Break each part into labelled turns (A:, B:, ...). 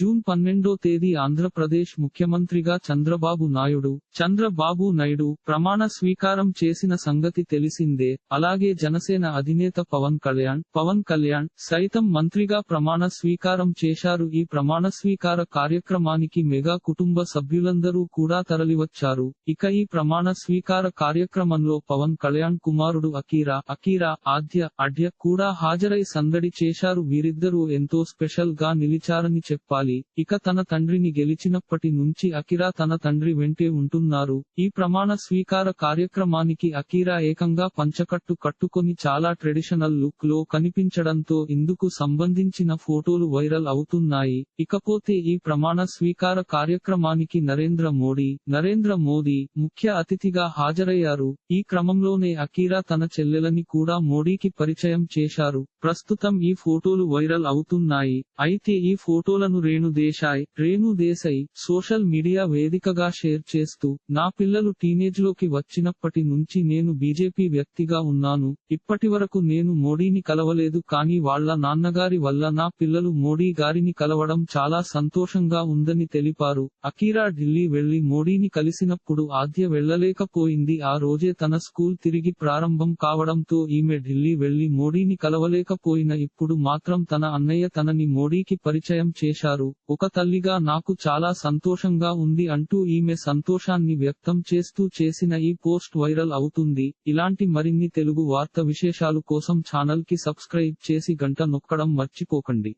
A: June పన్నెండో తేదీ ఆంధ్రప్రదేశ్ ముఖ్యమంత్రిగా చంద్రబాబు నాయుడు. చంద్రబాబు నాయుడు ప్రమాణ స్వీకారం చేసిన సంగతి తెలిసిందే. అలాగే జనసేన అధినేత పవన్ కళ్యాణ్ పవన్ కళ్యాణ్ సైతం మంత్రిగా ప్రమాణ స్వీకారం చేశారు. ఈ ప్రమాణ స్వీకార కార్యక్రమానికి మెగా కుటుంబ సభ్యులందరూ కూడా తరలివచ్చారు. ఇక ఈ ప్రమాణ స్వీకార కార్యక్రమంలో పవన్ కళ్యాణ్ కుమారుడు అకీరా అకీరా ఆద్య అడ్య కూడా హాజరై సందడి చేశారు. వీరిద్దరూ ఎంతో స్పెషల్గా నిలిచారని చెప్పాలి. ఇక తన తండ్రిని గెలిచినప్పటి నుంచి అకిరా తన తండ్రి వెంటే ఉంటున్నారు. ఈ ప్రమాణ స్వీకార కార్యక్రమానికి అకీరా ఏకంగా పంచకట్టు కట్టుకొని చాలా ట్రెడిషనల్ లుక్లో కనిపించడంతో ఇందుకు సంబంధించిన ఫోటోలు వైరల్ అవుతున్నాయి. ఇకపోతే ఈ ప్రమాణ స్వీకార కార్యక్రమానికి నరేంద్ర మోడీ నరేంద్ర మోదీ ముఖ్య అతిథిగా హాజరయ్యారు. ఈ క్రమంలోనే అకీరా తన చెల్లెలని కూడా మోడీకి పరిచయం చేశారు. ప్రస్తుతం ఈ ఫోటోలు వైరల్ అవుతున్నాయి. అయితే ఈ ఫోటోలను రే దేశాయ్ రేణు దేశాయ్ సోషల్ మీడియా వేదికగా షేర్ చేస్తూ నా పిల్లలు టీనేజ్లోకి వచ్చినప్పటి నుంచి నేను బీజేపీ వ్యక్తిగా ఉన్నాను ఇప్పటి వరకు నేను మోడీని కలవలేదు కానీ వాళ్ళ నాన్నగారి వల్ల నా పిల్లలు మోడీ గారిని కలవడం చాలా సంతోషంగా ఉందని తెలిపారు. అకీరా ఢిల్లీ వెళ్ళి మోడీని కలిసినప్పుడు ఆద్య వెళ్ళలేకపోయింది ఆ రోజే తన స్కూల్ తిరిగి ప్రారంభం కావడంతో ఈమె ఢిల్లీ వెళ్ళి మోడీని కలవలేకపోయిన ఇప్పుడు మాత్రం తన అన్నయ్య తనని మోడీకి పరిచయం చేశారు. చేశారు ఒక తల్లిగా నాకు చాలా సంతోషంగా ఉంది అంటూ ఈమె సంతోషాన్ని వ్యక్తం చేస్తూ చేసిన ఈ పోస్ట్ వైరల్ అవుతుంది. ఇలాంటి మరిన్ని తెలుగు వార్త విశేషాలు కోసం ఛానల్కి సబ్స్క్రైబ్ చేసి గంట నొక్కడం మర్చిపోకండి.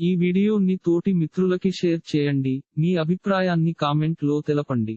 A: ఈ వీడియోని తోటి మిత్రులకి షేర్ చేయండి. మీ అభిప్రాయాన్ని కామెంట్లో తెలపండి.